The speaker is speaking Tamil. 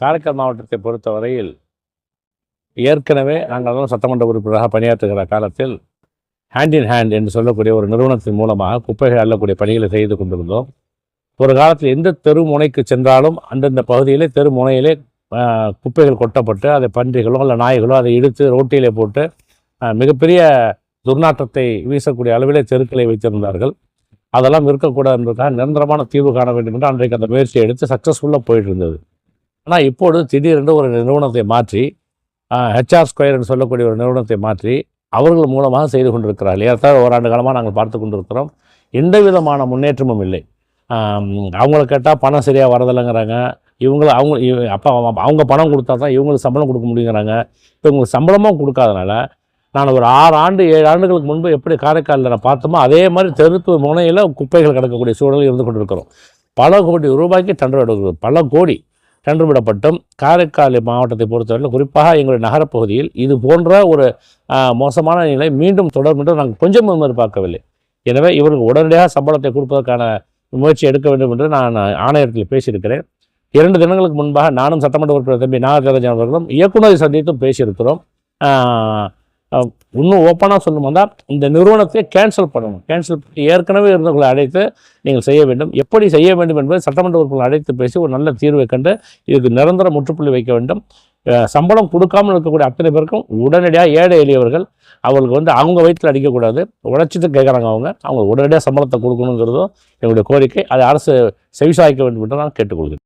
காரைக்கால் மாவட்டத்தை பொறுத்தவரையில் ஏற்கனவே நாங்கள் சட்டமன்ற உறுப்பினராக பணியாற்றுகிற காலத்தில் ஹேண்ட் இன் ஹேண்ட் என்று சொல்லக்கூடிய ஒரு நிறுவனத்தின் மூலமாக குப்பைகள் அள்ளக்கூடிய பணிகளை செய்து கொண்டிருந்தோம். ஒரு காலத்தில் எந்த தெரு முனைக்கு சென்றாலும் அந்தந்த பகுதியிலே தெரு முனையிலே குப்பைகள் கொட்டப்பட்டு அதை பன்றிகளோ அல்ல நாய்களோ அதை இழுத்து ரோட்டிலே போட்டு மிகப்பெரிய துர்நாற்றத்தை வீசக்கூடிய அளவிலே தெருக்களை வைத்திருந்தார்கள். அதெல்லாம் இருக்கக்கூடாது என்பதற்காக நிரந்தரமான தீர்வு காண வேண்டும் என்று அன்றைக்கு அந்த முயற்சியை எடுத்து சக்ஸஸ்ஃபுல்லாக போயிட்டு இருந்தது. ஆனால் இப்பொழுது திடீரென்று ஒரு நிறுவனத்தை மாற்றி ஹெச்ஆர் ஸ்கொயர் என்று சொல்லக்கூடிய ஒரு நிறுவனத்தை மாற்றி அவர்கள் மூலமாக செய்து கொண்டிருக்கிறார்கள். ஏற்கனவே ஓராண்டு காலமாக நாங்கள் பார்த்து கொண்டிருக்கிறோம். எந்த விதமான முன்னேற்றமும் இல்லை. அவங்கள கேட்டால் பணம் சரியாக வரதில்லைங்கிறாங்க. இவங்கள அவங்க அப்போ அவங்க- பணம் கொடுத்தா தான் இவங்களுக்கு சம்பளம் கொடுக்க முடியுங்கிறாங்க. இப்போ இவங்களுக்கு சம்பளமும் கொடுக்காதனால நான் ஒரு ஆறு ஆண்டு ஏழு ஆண்டுகளுக்கு முன்பு எப்படி காரைக்காலில் நான் பார்த்தோமோ அதே மாதிரி தெருப்பு முனையில் குப்பைகள் கிடக்கக்கூடிய சூழல் இருந்து கொண்டிருக்கிறோம். பல கோடி ரூபாய்க்கு தண்டர் எடுக்கிறது பல கோடி. கண்டுபிடப்பட்டும் காரைக்கால் மாவட்டத்தை பொறுத்தவரையில் குறிப்பாக எங்களுடைய நகரப்பகுதியில் இது போன்ற ஒரு மோசமான நிலை மீண்டும் தொடரும் என்று நாங்கள் கொஞ்சம் எதிர்பார்க்கவில்லை. எனவே இவருக்கு உடனடியாக சம்பளத்தை கொடுப்பதற்கான முயற்சி எடுக்க வேண்டும் என்று நான் ஆணையத்தில் பேசியிருக்கிறேன். இரண்டு தினங்களுக்கு முன்பாக நானும் சட்டமன்ற உறுப்பினர் தம்பி நாகராஜன் அவர்களும் இயக்குநரை சந்தித்தும் பேசியிருக்கிறோம். இன்னும் ஓப்பனாக சொல்லணும் இந்த நிறுவனத்தை கேன்சல் பண்ணணும். கேன்சல் ஏற்கனவே இருந்தவர்களை அழைத்து நீங்கள் செய்ய வேண்டும். எப்படி செய்ய வேண்டும் என்பதை சட்டமன்ற உறுப்பினர்கள் அழைத்து பேசி ஒரு நல்ல தீர்வை கண்டு இதுக்கு நிரந்தர முற்றுப்புள்ளி வைக்க வேண்டும். சம்பளம் கொடுக்காமல் இருக்கக்கூடிய அத்தனை பேருக்கும் உடனடியாக ஏழை எளியவர்கள் அவங்களுக்கு வந்து அவங்க வயிற்றில் அடிக்கக்கூடாது. உழைச்சிட்டு கேட்குறாங்க அவங்க. அவங்க உடனடியாக சம்பளத்தை கொடுக்கணுங்கிறதும் எங்களுடைய கோரிக்கை. அதை அரசு செவிசாய்க்க வேண்டும் என்று நான் கேட்டுக்கொள்கிறேன்.